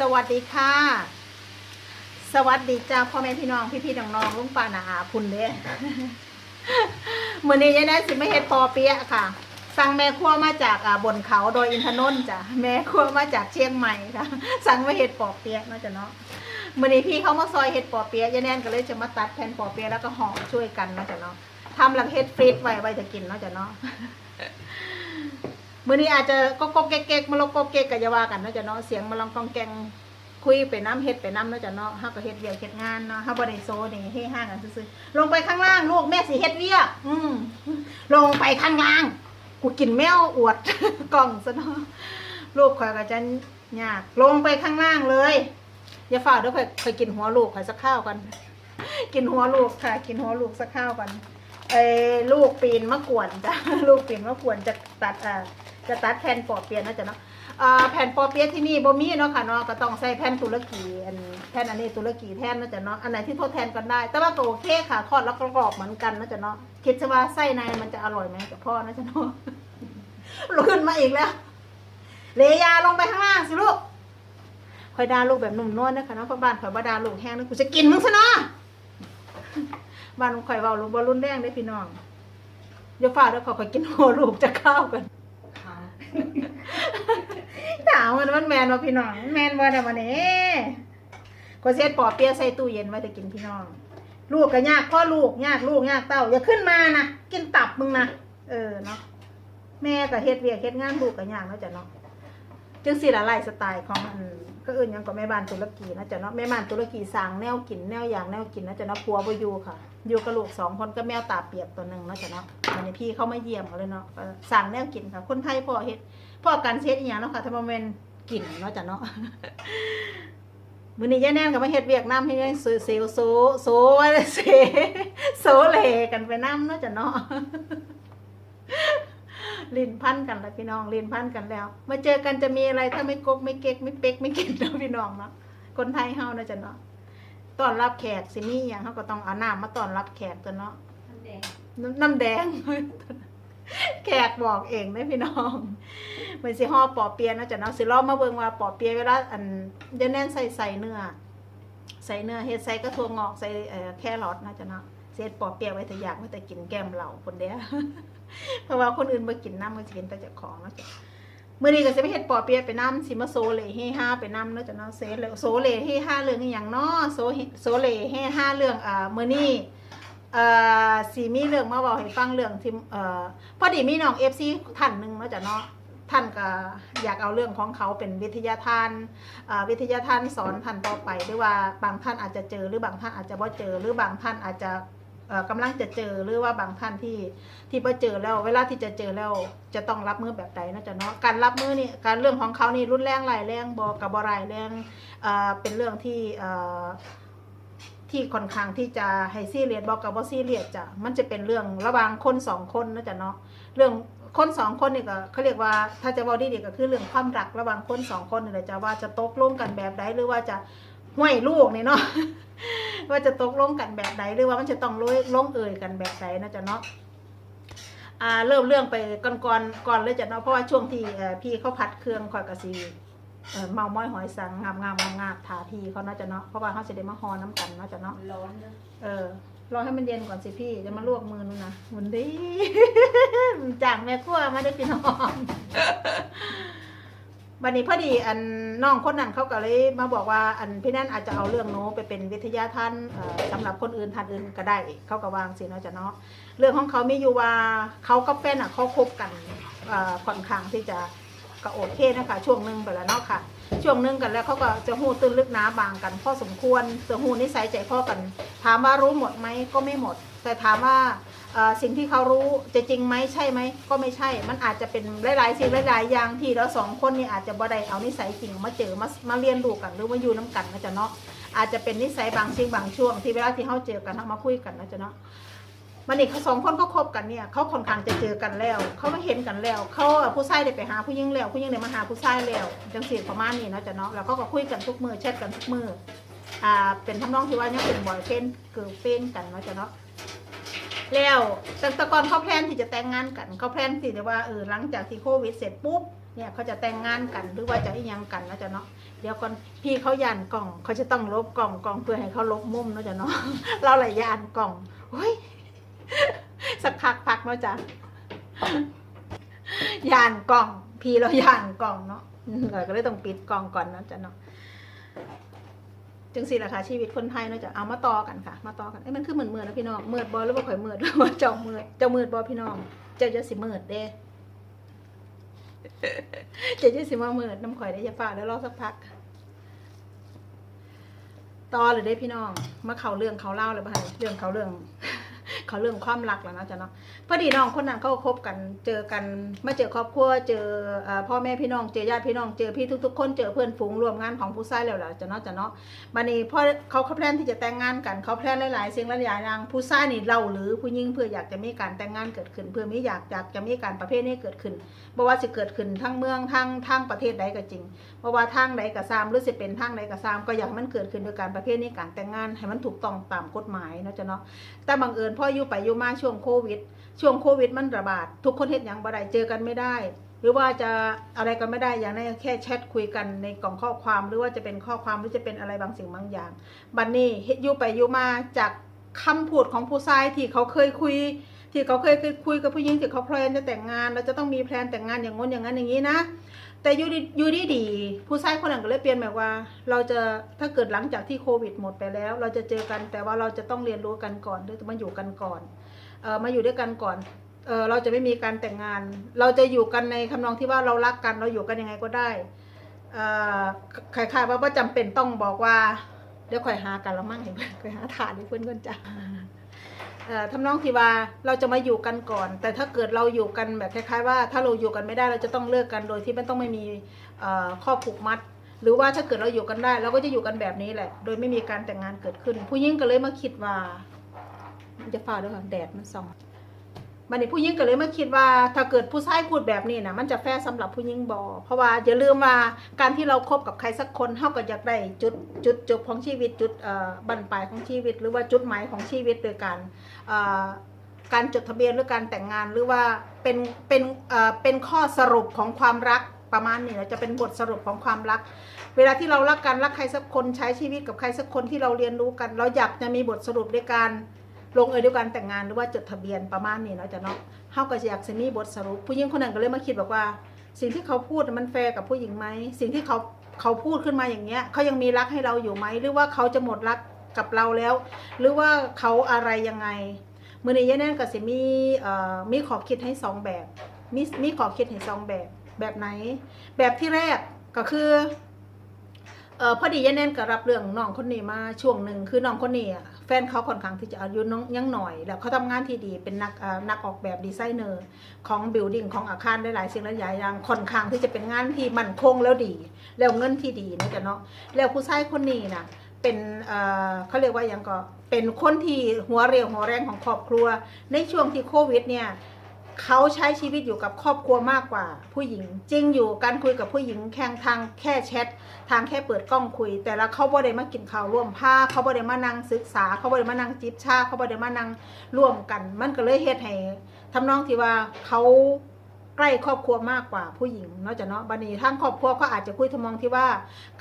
สวัสดีค่ะ สวัสดีจ้าพ่อแม่พี่น้องพี่พี่น้องน้องลุงป้านาอาพุ่นเด้มือนี้ยายแนนสิไม่เฮ็ดปอเปี๊ยะค่ะ สั่งแม่ครัวมาจากอ่าบนเขาโดยอินทนนท์จ้ะแม่ครัวมาจากเชียงใหม่ค่ะ สั่งมาเฮ็ดปอเปี๊ยะเนาะจ้ะเนาะมือนี้พี่เขามาซอยเฮ็ดปอเปี๊ยะยายแนนก็เลยจะมาตัดแผ่นปอเปี๊ยะแล้วก็ห่อช่วยกันเนาะจ้ะเนาะทำหลังเฮ็ดฟรีดไว้ไว้จะกินเนาะจ้ะเนาะ มื่อนี้อาจจะก็ก็แก๊กๆมาลกก็เก๊กก็อย่าว่ากันเนาะจ้ะเนาะเสียงมาลองกองแกงคุยไปน้ำเฮ็ดไปน้ำเนาะจ้ะเนาะเฮาก็เฮ็ดเวียกเฮ็ดงานเนาะเฮาบ่ได้โซนี่เฮห้างกันซื่อๆลงไปข้างล่างลูกแม่สิเฮ็ดเวียกอืมลงไปข้างล่างกูกินแมวอวดกล่องซะเนาะลูกข่อยก็จะยากลงไปข้างล่างเลยอย่าฝ่าเด้วยข่อยข่อยกินหัวลูกข่อยสักข้าวกันกินหัวลูกค่ะ กินหัวลูกสักข้าวกันเอ้ลูกปีนมะกวนจ้ะลูกปีนมะกวนจะตัดอ่า จะตัดแผ่นปอเปียะเนาะจ้ะเนาะอ่าแผ่นปอเปียะที่นี่บ่มีเนาะค่ะเนาะก็ต้องใส่แผ่นตุรกีอันแผ่นอันนี้ตุรกีแทนเนาะจ้ะเนาะอันไหนที่ทดแทนกันได้ แต่ว่าก็โอเคค่ะทอดแล้วก็กรอบเหมือนกันเนาะจ้ะเนาะคิดซะว่าไส้ในมันจะอร่อยไหมกับพ่อเนาะจ้ะเนาะขึ้นมาอีกแล้วเลยาลงไปข้างล่างสิลูกคอยดาลูกแบบนุ่มนวลนะคะเนาะเพราะบ้านข่อยบ่ดาลูกแห้งนะกูจะกินมึงซะเนาะบ้านของข่อยเบาลูกบอลรุ่นแดงได้พี่น้องเดี๋ยวฝ่าเดี๋ยวขอขอยกินหัวลูกจะข้าวกัน ถามมันมันแมนว่าพี่น้อง แมนว่าแต่วันนี้ก็เซ็ตปอเปียใส่ตู้เย็นไว้จะกินพี่น้อง ลูกก็ยากพ่อลูกยากลูกยากเต้าอย่าขึ้นมานะกินตับมึงนะเออเนาะแม่ก็เฮ็ดเวียกเฮ็ดงานลูกก็ยากเนาะจ้ะเนาะ จึงสิละลายสไตล์ของอืมก็อื่นยังก็แม่บ้านตุรกีนะจ้ะเนาะแม่บ้านตุรกีสั่งแนวกินแนวอย่างแนวกินนะจ้ะเนาะผัวบอยู่ค่ะ อยู่กับลูกสองคนก็แมวตาเปียกตัวหนึ่งนะจ้ะเนาะวันนี้พี่เขามาเยี่ยมเขาเลยเนาะสั่งแนวกินค่ะ คนไทยพ่อเฮ็ดพ่อกันเฮ็ดอีหยังเนาะค่ะถ้าบ่แม่นกินเนาะจ้ะเนาะมือนี้ยาแน่นก็มาเฮ็ดเวียกน้ำให้ได้โซโซโซโซเซโซเลกันไปน้ำเนาะจ้ะเนาะ ลิ้นพันกันแล้วพี่น้องลิ้นพันกันแล้ว มาเจอกันจะมีอะไรถ้าไม่กกไม่เก๊กไม่เป๊กไม่กินเนาะพี่น้องเนาะคนไทยเฮาเนาะจ้ะเนาะต้อนรับแขกสิมีหยังเฮาก็ต้องเอาน้ำมาต้อนรับแขกตัวเนาะน้ำน้ำแดงแขกบอกเองนะพี่น้องเหมือนสิห่อปอเปียะเนาะจ้ะเนาะสิลองมาเบิ่งว่าปอเปียะเวลาอันจะแน่นใส่ใส่เนื้อใส่เนื้อเฮ็ดใส่กระทั่วงอกใส่เอ่อแครอทนะจ้ะเนาะเศษปอเปียะไว้แต่อยากไว้แต่กินแก้มเหล่าคนเดียว เพราะว่าคนอื่นบ่กินน้ำมันจะกินแต่เจ้าของเนาะจ้ะมื้อนี้ก็สิไปเฮ็ดปอเปียะไปน้ำสิมาโซเลเฮฮาไปน้ำเนาะจ้ะเนาะเซเลโซเลเฮฮาเรื่องอีหยังเนาะโซเฮโซเลเฮฮาเรื่องอ่ามื้อนี้เอ่อสีมีเรื่องมาบอกให้ฟังเรื่องที่เอ่อพอดีมีน้องเอฟซีท่านหนึ่งเนาะจ้ะเนาะท่านก็อยากเอาเรื่องของเขาเป็นวิทยาทานอ่าวิทยาทานสอนท่านต่อไปหรือว่าบางท่านอาจจะเจอหรือบางท่านอาจจะบ่เจอหรือบางท่านอาจจะ กำลังจะเจอหรือว่าบางท่านที่ที่บ่เจอแล้ว เวลาที่จะเจอแล้วจะต้องรับมือแบบใดนาะจ้ะเนาะการรับมือนี่การเรื่องของเขานี่รุนแรงหลายแรงบ่กับบ่หลายแรงเป็นเรื่องที่ที่ค่อนข้างที่จะให้ซีเรียสบอกกับว่าซีเรียสจ้ะมันจะเป็นเรื่องระหว่างคนสองคนนะจ๊ะเนาะเรื่องคนสองคนเนี่ยก็เขาเรียกว่าถ้าจะบอกดีๆก็คือเรื่องความรักระหว่างคนสองคนนี่แหละจ้ะว่าจะตกลงกันแบบใดหรือว่าจะห้วยลูกนี่เนาะ ว่าจะตกลงกันแบบใดหรือว่ามันจะต้องลงลงเอ่ยกันแบบใดนะจ๊ะเนาะอ่าเริ่มเรื่องไปก่อนก่อนก่อนเลยจ้ะเนาะเพราะว่าช่วงที่เอ่อพี่เขาผัดเครื่องคอยกระซีเอ่อเมาม้อยหอยสังงามงามงามงามทาพี่เขาเนาะจ้ะเนาะเพราะว่าเขาจะได้มาฮอน้ำกันเนาะจ้ะเนาะร้อนนะเออรอให้มันเย็นก่อนสิพี่จะมาลวกมือนูนนะมันดีจากแม่ครัวมาได้พี่น้อง วันนี้พอดีอันน้องคนนั้นเขาก็เลยมาบอกว่าอันพี่นั่นอาจจะเอาเรื่องโน้ไปเป็นวิทยาท่านเอ่อสำหรับคนอื่นท่านอื่นก็ได้เขาก็วางสิเนาะจ้ะเนาะเรื่องของเขามีอยู่ว่าเขากับแฟนอะเขาคบกันเอ่อค่อนข้างที่จะก็โอเคนะคะช่วงหนึงไปแล้วเนาะค่ะ ช่วงหนึงกันแล้วเขาก็จะหูตื้นลึกหนาบางกันพอสมควรจะหูนิสัยใจพ่อกัน ถามว่ารู้หมดไหมก็ไม่หมด แต่ถามว่า สิ่งที่เขารู้จะจริงไหมใช่ไหมก็ไม่ใช่ มันอาจจะเป็นหลายๆสิ่งหลายๆอย่างที่เราสองคนนี่อาจจะบ่ได้เอานิสัยจริงมาเจอมามาเรียนรู้กันหรือมาอยู่น้กันนะจ๊ะเนาะอาจจะเป็นนิสัยบางสิ่งบางช่วงที่เวลาที่เขาเจอกันเขามาคุยกันนะจ๊ะเนาะมันนี่เขาสองคนเขาคบกันเนี่ยเขาค่อนข้างจะเจอกันแล้ว เขามาเห็นกันแล้ว เขาผู้ชายได้ไปหาผู้หญิงแล้ว ผู้หญิงได้มาหาผู้ชายแล้วจังสีประมาณนี้นะจ๊ะเนาะแล้วเขาก็คุยกันทุกมือแชทกันทุกมืออ่าเป็นทำนองที่ว่ายังเป็นบอยเฟนเกิร์ลเฟนกันนะจ๊ะเนาะ แล้วแต่แตะกอนเขาแพลนที่จะแต่งงานกันเขาแพลนที่จะว่าเออหลังจากที่โควิดเสร็จปุ๊บเนี่ยเขาจะแต่งงานกันหรือว่าจะอีหยังกันนะจ๊ะเนาะเดี๋ยวก่อนพี่เขายานกล่องเขาจะต้องลบกล่องกล่องเพื่อให้เขาลบมุมนะจ้ะเนาะเราหลายยานกล่องเฮ้ยสักพักพักเนาะจ้ะยานกล่อง พี่เรายานกล่องเนาะเราก็เลยต้องปิดกล่องก่อนนะจ้ะเนาะ จึงสิราคาชีวิตคนไทยเนาะจะเอามาต่อกันค่ะ มาต่อกันไอ้มันคือเหมือนเมือนะพี่น้องเมือดบอหรือว่าข่อยเมือดหรือว่าเจ้าเมือดเจ้าเมือดบอพี่น้อง เจ้าจะสิเมือดเด้เจ้าจะสิมาเมือดน้ำข่อยได้อยาฝ่าแล้วรอสักพักต่อเลยได้พี่น้องมาเขาเรื่องเขาเล่าเลยป่ะเรื่องเขาเรื่อง เขาเรื่องความรักแล้วนะจ้ะเนาะพอดีน้องคนนั้นเขาคบกันเจอกันมาเจอครอบครัวเจอพ่อแม่พี่น้องเจอญาติพี่น้องเจอพี่ทุก ๆ คนเจอเพื่อนฝูงรวมงานของผู้ชายแล้วล่ะจ้ะเนาะจ้ะเนาะบัดนี้พอเขาเขาแพลนที่จะแต่งงานกันเขาแพลนหลายๆสิ่งหลายอย่างผู้ชายนี่เราหรือผู้หญิงเพื่ออยากจะมีการแต่งงานเกิดขึ้น เพื่อมีอยากอยากจะมีการประเภทนี้เกิดขึ้นบ่ว่าจะเกิดขึ้นทั้งเมืองทั้งทั้งประเทศใดก็จริงเพราะว่าทางใดก็ตามหรือสิเป็นทางใดก็ตามก็อยากมันเกิดขึ้นโดยการประเภทนี้การแต่งงานให้มันถูกต้องตามกฎหมายเนาะจ้ะเนาะแต่บังเอิญพ่ออยไปอยู่มาช่วงโควิด ช่วงโควิดมันระบาด ทุกคนเฮ็ดหยังบ่ได้เจอกันไม่ได้ หรือว่าจะอะไรกันไม่ได้อย่างในแค่แชทคุยกันในกล่องข้อความหรือว่าจะเป็นข้อความหรือจะเป็นอะไรบางสิ่งบางอย่าง บัดนนี้เฮ็ดอยู่ไปอยู่มาจากคำพูดของผู้ชายที่เขาเคยคุย ที่เขาเคยคุยกับผู้หญิงที่เขาแพลนจะแต่งงานเราจะต้องมีแพลนแต่งงานอย่างง้นอย่างนั้นอย่างนี้นะ แต่อยู่ดีอยู่ดีดีผู้ชายคนนั้นก็เลยเปลี่ยนแบบว่า เราจะถ้าเกิดหลังจากที่โควิดหมดไปแล้ว เราจะเจอกันแต่ว่าเราจะต้องเรียนรู้กันก่อนหรือมาอยู่กันก่อนเออมาอยู่ด้วยกันก่อนเออเราจะไม่มีการแต่งงาน เราจะอยู่กันในคำนองที่ว่าเรารักกันเราอยู่กันยังไงก็ได้เออคล้ายๆว่าว่าจำเป็นต้องบอกว่าเดี๋ยวคอยหากันละมั่งเห็นไหมค่อยหาฐานให้เพื่อนก่อนจ้ะเอ่อ ทำนองที่ว่าเราจะมาอยู่กันก่อน แต่ถ้าเกิดเราอยู่กันแบบคล้ายๆว่าถ้าเราอยู่กันไม่ได้เราจะต้องเลิกกันโดยที่ไม่ต้องไม่มีข้อผูกมัด หรือว่าถ้าเกิดเราอยู่กันได้ เราก็จะอยู่กันแบบนี้แหละ โดยไม่มีการแต่งงานเกิดขึ้น ผู้หญิงก็เลยมาคิดว่ามันจะฟ้าด้วยค่ะแดดมันส่อง มันนี่ผู้หญิงก็เลยมาคิดว่าถ้าเกิดผู้ชายพูดแบบนี้นะมันจะแฟร์สำหรับผู้หญิงบอเพราะว่าอย่าลืมว่าการที่เราคบกับใครสักคนเท่ากับอยากได้จุดจุดจบของชีวิตจุดเอ่อบันปลายของชีวิต หรือว่าจุดหมายของชีวิตโดยการเอ่อการจดทะเบียนหรือการแต่งงานหรือว่าเป็นเป็นเอ่อเป็นข้อสรุปของความรักประมาณนี้นะจะเป็นบทสรุปของความรัก เวลาที่เรารักกันรักใครสักคนใช้ชีวิตกับใครสักคนที่เราเรียนรู้กัน เราอยากจะมีบทสรุปด้วยการ ลงเอยด้วยการแต่งงานหรือว่าจดทะเบียนประมาณนี้เนาะจะเนาะเฮาก็อยากจะมีบทสรุป ผู้หญิงคนนั้นก็เลยมาคิดบอกว่า สิ่งที่เขาพูดมันแฟร์กับผู้หญิงไหมสิ่งที่เขาเขาพูดขึ้นมาอย่างเงี้ยเขายังมีรักให้เราอยู่ไหมหรือว่าเขาจะหมดรักกับเราแล้ว หรือว่าเขาอะไรยังไงมือนี้ยายแน่นก็สิมีเอ่อมีขอบคิดให้สองแบบมีมีขอบคิดให้สองแบบแบบไหน แบบที่แรกก็คือเอ่อพอดียายแน่นก็รับเรื่องน้องคนนี้มาช่วงหนึ่งคือน้องคนนี้อะ ฟนเขาค่อนข้างที่จะอายุน้องยังหน่อย แล้วเขาทำงานที่ดีเป็นนักออนักออกแบบดีไซเนอร์ของบิลดิ่งของอาคารหลายสิ่งหลายอย่างค่อนข้างที่จะเป็นงานที่มั่นคงแล้วดี แล้วเงินที่ดีนะจ๊ะเนาะแล้วผู้ชายคนนี้นะเป็นเขาเรียกว่ายังก็เป็นคนที่หัวเรียวหัวแรงของครอบครัว ในช่วงที่โควิดเนี่ย เขาใช้ชีวิตอยู่กับครอบครัวมากกว่า ผู้หญิง จริงอยู่การคุยกับผู้หญิงแค่ทางแค่แชททางแค่เปิดกล้องคุย แต่ละเขาบ่ได้มากินข้าวร่วมผ้าเขาบ่ได้มานั่งศึกษา เขาบ่ได้มานั่งจิบชาเขาบ่ได้มานั่งร่วมกัน มันก็เลยเฮ็ดให้ทำนองที่ว่าเขา ใกล้ครอบครัวมากกว่าผู้หญิงเนาะจ้ะเนาะบัดนี้ทางครอบครัวก็อาจจะคุยทำนองที่ว่า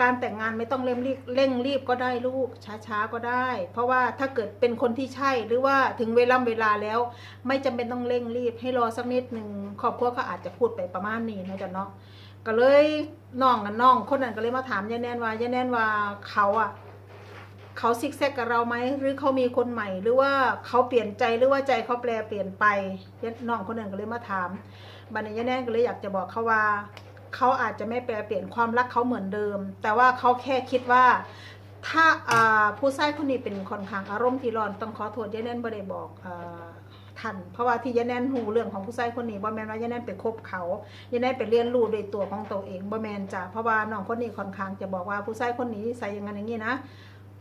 การแต่งงานไม่ต้องเร่งรีบเร่งรีบก็ได้ลูกช้าๆก็ได้ เพราะว่าถ้าเกิดเป็นคนที่ใช่หรือว่าถึงเวลาเวลาแล้ว ไม่จำเป็นต้องเร่งรีบ ให้รอสักนิดหนึ่งครอบครัวก็อาจจะพูดไปประมาณนี้นะจ๊ะเนาะก็เลยน้องกับน้องคนนั้นก็เลยมาถามยายแนนว่ายายแนนว่าเขาอะ เขาซิกแซกกับเราไหมหรือเขามีคนใหม่ หรือว่าเขาเปลี่ยนใจหรือว่าใจเขาแปลเปลี่ยนไปยน้องคนหนั้นก็เลยมาถามบัดนี้ยแนนก็เลยอยากจะบอกเขาว่าเขาอาจจะไม่แปลเปลี่ยนความรักเขาเหมือนเดิม แต่ว่าเขาแค่คิดว่า ถ้าาผู้ชายคนนี้เป็นคนข้างอารมณ์ที่ร้อนต้องขอโทษยายแน่นบ่ได้บอกอ่าทันเพราะว่าที่ยายแน่นหูเรื่องของผู้ชายคนนี้บ่แมนว่ายายแน่นไปคบเขายายแน่นไปเรียนรู้โดยตัวของตัวเองบ่แมนจ้ะเพราะว่าน้องคนนี้ค่อนข้างจะบอกว่าผู้ชายคนนี้ใส่อย่างนั้นอย่างนี้นะ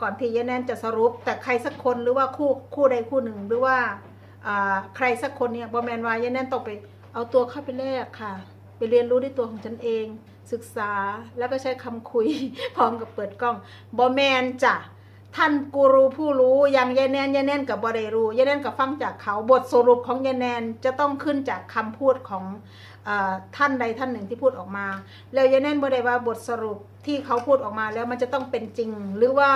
ก่อนที่ยายแนนจะสรุป แต่ใครสักคนหรือว่าคู่คู่ใดคู่หนึ่งหรือว่าใครสักคนเนี่ยบ่แมนวายายแนนต้องไปเอาตัวเข้าไปแลกค่ะ ไปเรียนรู้ด้วยตัวของฉันเอง ศึกษาแล้วก็ใช้คำคุย พร้อมกับเปิดกล้องบอแมนจ้ะท่านกูรูผู้รู้อย่างยายแนนยายแนนกับบริรู้ยายแนนกับฟังจากเขาบทสรุปของยายแนนจะต้องขึ้นจากคำพูดของท่านใดท่านหนึ่งที่พูดออกมา แล้วยายแนนบ่ไดว่าบทสรุปที่เขาพูดออกมาแล้วมันจะต้องเป็นจริง หรือว่า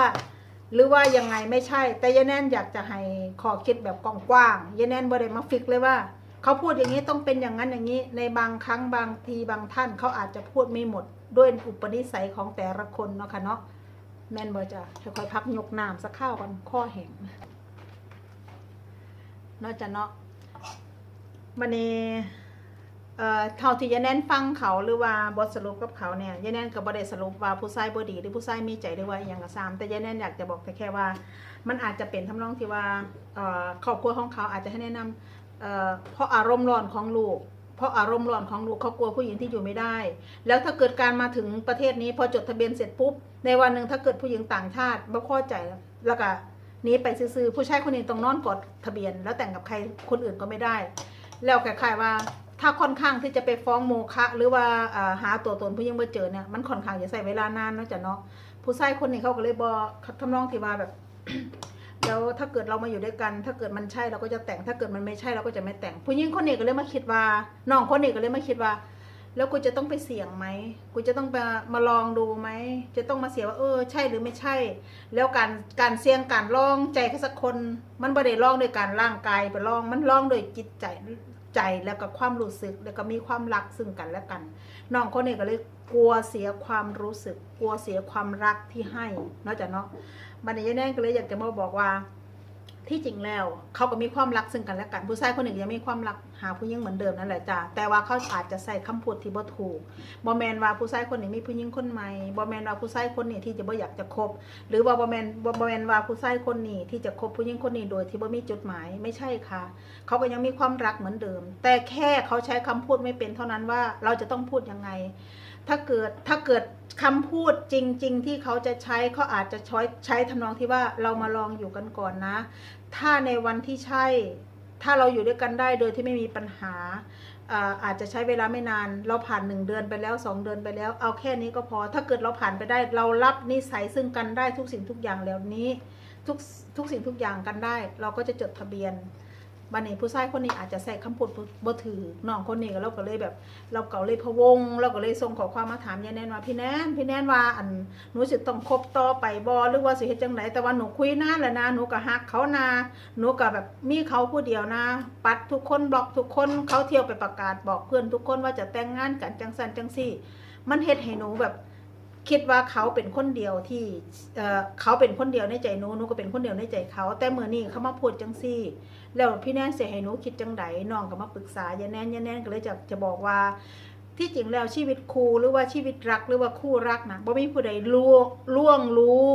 หรือว่ายังไงไม่ใช่ แต่ยายแนนอยากจะให้ขอคิดแบบกว้างๆยายแนนบ่ได้มาฟิกเลยว่า เขาพูดอย่างนี้ต้องเป็นอย่างนั้นอย่างนี้ ในบางครั้งบางทีบางท่านเขาอาจจะพูดไม่หมด ด้วยอุปนิสัยของแต่ละคนเนาะค่ะเนาะแม่นบ่จะค่อยๆพักยกน้ำสักข้าวก่อนข้อแห้งเนาะจะเนาะมันนี้ เอ่อเท่าที่ยายแนนฟังเขาหรือว่าบทสรุปกับเขาเนี่ยยายแนนก็บ่ได้สรุปว่าผู้ชายบ่ดีหรือผู้ชายมีใจหรือว่าอหย่างก็ตามแต่ยายแนนอยากจะบอกแต่แค่ว่า มันอาจจะเป็นทำนองที่ว่าเอ่อครอบครัวของเขาอาจจะให้แนะนำเอ่อเพราะอารมณ์ร้อนของลูก เพราะอารมณ์ร้อนของลูกเขากลัวผู้หญิงที่อยู่ไม่ได้ แล้วถ้าเกิดการมาถึงประเทศนี้พอจดทะเบียนเสร็จปุ๊บในวันหนึ่งถ้าเกิดผู้หญิงต่างชาติไม่พอใจแล้วก็หนีไปซื้อๆผู้ชายคนนี้ต้องนอนกอดทะเบียน แล้วแต่งกับใครคนอื่นก็ไม่ได้ แล้วคล้ายๆว่า ถ้าค่อนข้างที่จะไปฟ้องโมฆะหรือว่าหาตัวตนผู้หญิงมาเจอเนี่ยมันค่อนข้างจะใส่เวลานานเนาะจ้ะเนาะผู้ชายคนนี้เขาก็เลยบอกทำนองที่ว่าแบบแล้วถ้าเกิดเรามาอยู่ด้วยกัน ถ้าเกิดมันใช่เราก็จะแต่งถ้าเกิดมันไม่ใช่เราก็จะไม่แต่ง ผู้หญิงคนนี้ก็เลยมาคิดว่าน้องคนนี้ก็เลยมาคิดว่า แล้วกูจะต้องไปเสี่ยงไหมกูจะต้องไปมาลองดูไหมจะต้องมาเสียว่าเออใช่หรือไม่ใช่ แล้วการการเสี่ยงการลองใจแค่สักคน มันไม่ได้ลองโดยการร่างกายไปลองมันลองโดยจิตใจ ใจแล้วก็ความรู้สึกแล้วก็มีความรักซึ่งกันและกันน้องคนนี้ก็เลยกลัวเสียความรู้สึก กลัวเสียความรักที่ให้นอกจากเนาะบันนี้ยาแน่ก็เลยอยากจะมาบอกว่า ที่จริงแล้ว เขาก็มีความรักซึ่งกันและกัน ผู้ชายคนหนึ่งยังมีความรัก หาผู้หญิงเหมือนเดิมนั่นแหละจ้ะแต่ว่าเขาอาจจะใส่คำพูดที่บ่ถูกบอแมนว่าผู้ชายคนนี้มีผู้หญิงคนใหม่บอแมนว่าผู้ชายคนนี้ที่จะบ่อยากจะคบ หรือว่าบอแมนบอแมนว่าผู้ชายคนนี้ที่จะคบผู้หญิงคนนี้โดยที่บ่มีจุดหมายไม่ใช่ค่ะเขาก็ยังมีความรักเหมือนเดิม แต่แค่เขาใช้คำพูดไม่เป็นเท่านั้นว่าเราจะต้องพูดยังไง ถ้าเกิดถ้าเกิดคำพูดจริง ๆ ที่เขาจะใช้เขาอาจจะใช้ใช้ทำนองที่ว่าเรามาลองอยู่กันก่อนนะ ถ้าในวันที่ใช่ ถ้าเราอยู่ด้วยกันได้โดยที่ไม่มีปัญหาอาจจะใช้เวลาไม่นาน เราผ่านหนึ่งเดือนไปแล้วสองเดือนไปแล้ว เอาแค่นี้ก็พอ ถ้าเกิดเราผ่านไปได้ เรารับนิสัยซึ่งกันได้ทุกสิ่งทุกอย่างแล้วนี้ ทุกทุกสิ่งทุกอย่างกันได้ เราก็จะจดทะเบียน บันนี้ผู้ชายคนนี้อาจจะใส่คำพูดบ่บ่ถือน้องคนนี้ก็เราก็เลยแบบ เราก็เลยพะวง เราก็เลยส่งขอความมาถามยายแนนว่าพี่แนนพี่แนนว่าอันหนูสิต้องคบต่อไปบ่หรือว่าสิเฮ็ดจังไดแต่ว่าหนูคุยนานแล้วนะหนูก็ฮักเขานะหนูก็แบบมีเขาผู้เดียวนะ ปัดทุกคนบล็อกทุกคนเขาเที่ยวไปประกาศบอกเพื่อนทุกคนว่าจะแต่งงานกันจังสันจังซี่ มันเฮ็ดให้หนูแบบ คิดว่าเขาเป็นคนเดียวที่เออเขาเป็นคนเดียวในใจหนูหนูก็เป็นคนเดียวในใจเขา แต่เมื่อนี้เขามาพูดจังซี่ แล้วพี่แนนเสียให้หนูคิดจังไดน้องก็มาปรึกษายายแนนยายแนนก็เลยจะจะบอกว่า ที่จริงแล้วชีวิตครูหรือว่าชีวิตรักหรือว่าคู่รักนะบ่มีผู้ใดล่วงล่วงรู้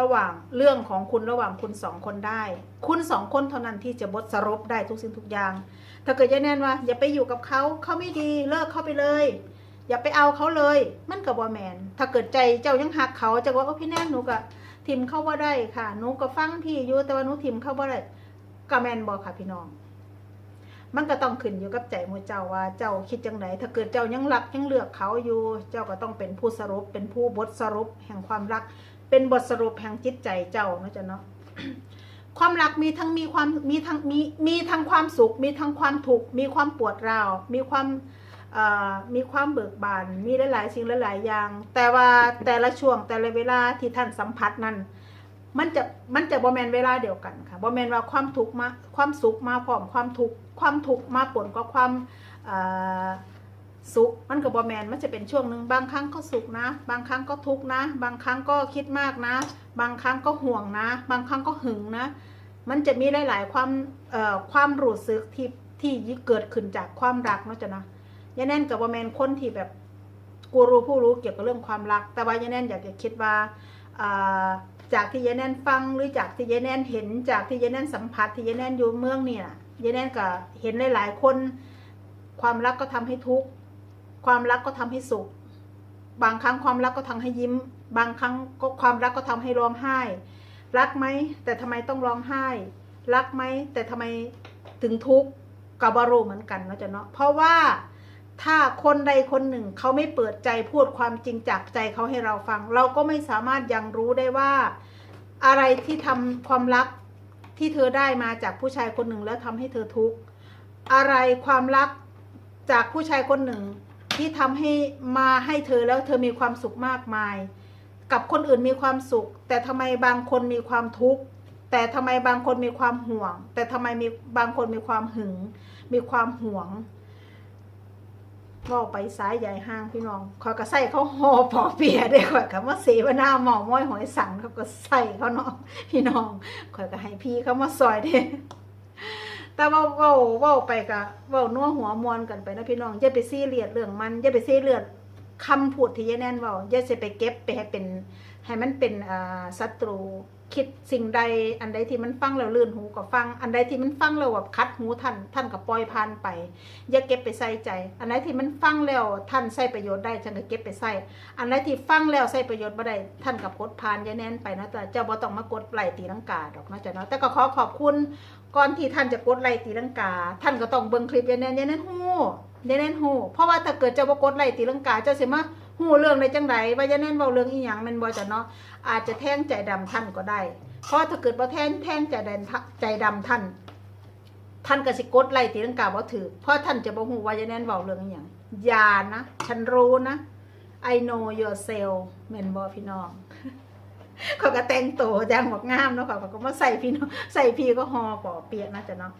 ระหว่างเรื่องของคุณระหว่างคุณสองคนได้ คุณสองคนเท่านั้นที่จะบทสรุปได้ทุกสิ่งทุกอย่าง ถ้าเกิดยายแนนว่าอย่าไปอยู่กับเขาเขาไม่ดีเลิกเขาไปเลย อย่าไปเอาเขาเลย มันกับบอแมน ถ้าเกิดใจเจ้ายังหักเขาจะว่าโอ้พี่แนนหนูก็ทิมเข้าว่าได้ค่ะหนูก็ฟังพี่อยู่แต่ว่าหนูทิมเข้าว่าได้ก็แมนบอกค่ะพี่น้อง มันก็ต้องขึ้นอยู่กับใจมูเจ้าว่า เจ้าคิดจังไหนถ้าเกิดเจ้ายังรักยังเลือกเขาอยู่ เจ้าก็ต้องเป็นผู้สรุป เป็นผู้บทสรุป แห่งความรัก เป็นบทสรุปแห่งจิตใจเจ้าเนาะจ้ะเนาะความรักมีทั้งมีความมีทั้งมีมีทั้งความสุข มีทั้งความทุกข์มีความปวดร้าวมีความ มีความเบิกบาน มีหลายๆสิ่งหลายๆอย่าง แต่ว่าแต่ละช่วงแต่ละเวลาที่ท่านสัมผัสนั้นมันจะมันจะบ่แมนเวลาเดียวกันค่ะบ่แมนว่าความทุกข์มาความสุขมาพร้อมความทุกข์ความทุกข์มาปนกับความสุขมันก็บ่แมนมันจะเป็นช่วงหนึ่งบางครั้งก็สุขนะ บางครั้งก็ทุกข์นะ บางครั้งก็คิดมากนะ บางครั้งก็ห่วงนะ บางครั้งก็หึงนะ มันจะมีหลาย ๆ ความความรู้สึกที่ที่เกิดขึ้นจากความรักเนาะจ้ะนะ ยายแน่นกับว่าแมนคนที่แบบกูรู้ผู้รู้เกี่ยวกับเรื่องความรัก แต่ว่ายายแน่นอยากจะคิดว่าจากที่ยายแนนฟังหรือจากที่ยายแนนเห็นจากที่ยายแนนสัมผัสที่ยายแนนอยู่เมืองนี่นะยายแนนก็เห็นหลายๆคน ความรักก็ทำให้ทุกข์ความรักก็ทำให้สุข บางครั้งความรักก็ทำให้ยิ้ม บางครั้งก็ความรักก็ทำให้ร้องไห้ รักไหมแต่ทำไมต้องร้องไห้ รักไหมแต่ทำไมถึงทุกข์กับบารูเหมือนกันเนาะจ๊ะเนาะเพราะว่า ถ้าคนใดคนหนึ่งเขาไม่เปิดใจพูดความจริงจากใจเขาให้เราฟัง เราก็ไม่สามารถยังรู้ได้ว่า อะไรที่ทำความรักที่เธอได้มาจากผู้ชายคนหนึ่งแล้วทำให้เธอทุกข์อะไรความรักจากผู้ชายคนหนึ่ง ที่ทำให้มาให้เธอแล้วเธอมีความสุขมากมาย กับคนอื่นมีความสุข แต่ทำไมบางคนมีความทุกข์แต่ทำไมบางคนมีความห่วง แต่ทำไมมีบางคนมีความหึง มีความห่วง ว่าไปซ้ายใหญ่ห้างพี่น้องคอยก็ใส่เขาห่อปอเปียได้ข่อยก็มาเสวนาหมอม้อยหอยสังเขาก็ใส่เขาเนาะพี่น้องข่อยก็ให้พี่เขามาซอยเด้แต่ว่าเว้าเว้าไปก็เว้านัวหัวมวนกันไปนะพี่น้องอย่าไปซีเรียสเรื่องมันอย่าไปซีเรียสคำพูดที่ยายแน่นเว้าอย่าไปเก็บไปให้เป็น ให้มันเป็นอ่าศัตรู คิดสิ่งใดอันใดที่มันฟังแล้วลื่นหูก็ฟัง อันใดที่มันฟังแล้วแบบคัดหูท่านท่านก็ปล่อยผ่านไป อย่าเก็บไปใส่ใจ อันไหนที่มันฟังแล้วท่านใส่ประโยชน์ได้ท่านก็เก็บไปใส่อันไหนที่ฟังแล้วใส่ประโยชน์บ่ได้ท่านก็กดผ่านอย่าแน่นไปนะแต่เจ้าบ่ต้องมากดไล่ตีลังกาดอกนะจ๊ะเนาะแต่ก็ขอขอบคุณก่อนที่ท่านจะกดไล่ตีลังกา ท่านก็ต้องเบิ่งคลิปอย่าแน่นอย่าแน่นฮู้อย่าแน่นฮู้เพราะว่าถ้าเกิดเจ้าบ่กดไล่ตีลังกาเจ้าสิมา ฮู้เรื่องในจังไดว่าอยาแน่นเว้าเรื่องอีหยังแม่นบ่จะเนาะอาจจะแท่งใจดำท่านก็ได้ เพราะถ้าเกิดบ่แท่งแท่งใจแดำใจดำท่าน ท่านกสิกดไล่ตีลังกาบ่ถือเพราะท่านจะบ่ฮู้ว่าจะแน่นเว้าเรื่องอหย่างอย่านะ ฉันรู้นะ I know yourself แม่นบ่พี่น้องเขาก็แต่งตัวจังบอกงามเนาะเขาก็มาใส่พี่น้องใส่พี่ก็ฮอปอเปียกนะจ๊ะเนาะ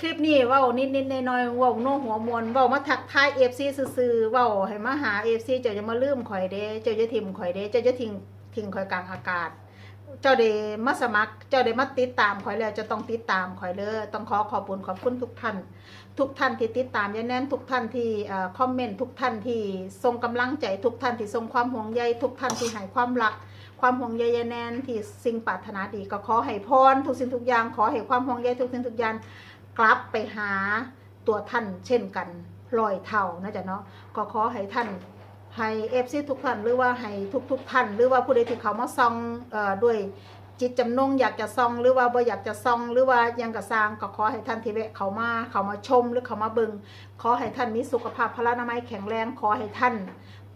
คลิปนี้เว้านิดนิดๆหน่อยๆเว้าโน้หัวมวนเว้ามาทักทาย FC ซื่อๆเว้าให้มาหา FC เจ้าจะมาลืมข่อยเด้เจ้าจะทิมข่อยเด้เจ้าจะทิ้งทิ้งข่อยกลางอากาศ เจ้าได้มาสมัคร เจ้าได้มาติดตามข่อยแล้วจะต้องติดตามข่อยเลยต้องขอขอบคุณขอบคุณทุกท่าน ทุกท่านที่ติดตามยายแน่นทุกท่านที่เอ่อคอมเมนต์ทุกท่านที่ส่งกำลังใจทุกท่านที่ส่งความห่วงใยทุกท่านที่ให้ความรัก ความห่วงใยยายแน่นที่สิ่งปรารถนาดีก็ขอให้พรทุกสิ่งทุกอย่างขอให้ความห่วงใยทุกสิ่งทุกอย่าง กลับไปหาตัวท่านเช่นกันลอยเท่านะจ๊ะเนาะก็ขอให้ท่านให้เอฟซีทุกท่านหรือว่าให้ทุกทุกๆท่าน หรือว่าผู้ใดที่เขามาซองอด้วยจิตจำนงอยากจะซองหรือว่าบ่อยากจะซองหรือว่ายังกระซางก็ขอให้ท่านที่แวะเขามาเขามาชมหรือเขามาเบิงขอให้ท่านมีสุขภาพพลานามัยแข็งแรงขอให้ท่าน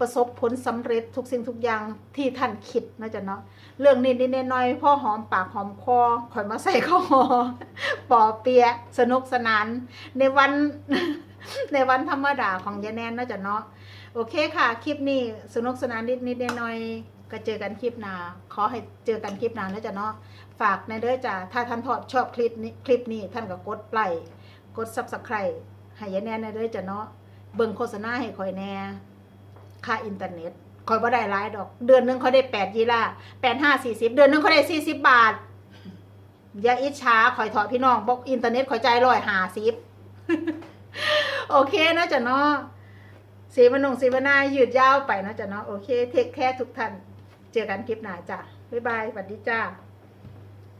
ประสบผลสำเร็จทุกสิ่งทุกอย่างที่ท่านคิดนะจ๊ะเนาะเรื่องนี้นิดๆน้อยๆพ่อหอมปากหอมคอข่อยมาใส่ข้าวหอปอเปียสนุกสนาน ในวันในวันธรรมดาของยายแนนนะจ๊ะเนาะโอเคค่ะ คลิปนี้สนุกสนานนิดนิดๆน่อยๆก็เจอกันคลิปหน้าขอให้เจอกันคลิปหน้านะจ๊ะเนาะฝากในเด้อจ้ะถ้าท่านทอดชอบคลิปนี้คลิปนี้ท่านก็กดไลค์กดซับสไครต์ให้ยายแน่ในเด้อจ้ะเนาะเบิ่งโฆษณาให้คอยแน่ ค่าอินเทอร์เน็ตคอยบ่ได้หลายดอก เดือนหนึงเขาได้แปดยีราแปดห้าสี่สิบเดือนหนึงเขาได้สี่สิบบาท อย่าอิจฉาคอยถอดพี่น้องบอกอินเทอร์เน็ตคอยใจร้อยห้าสิบโอเคนะจ๊ะเนาะสีมนงสีมนายืดยาวไปนะจ๊ะเนาะโอเค เทคแค่ทุกท่าน เจอกันคลิปหน้าจ้ะบ๊ายบายสวัสดีจ้า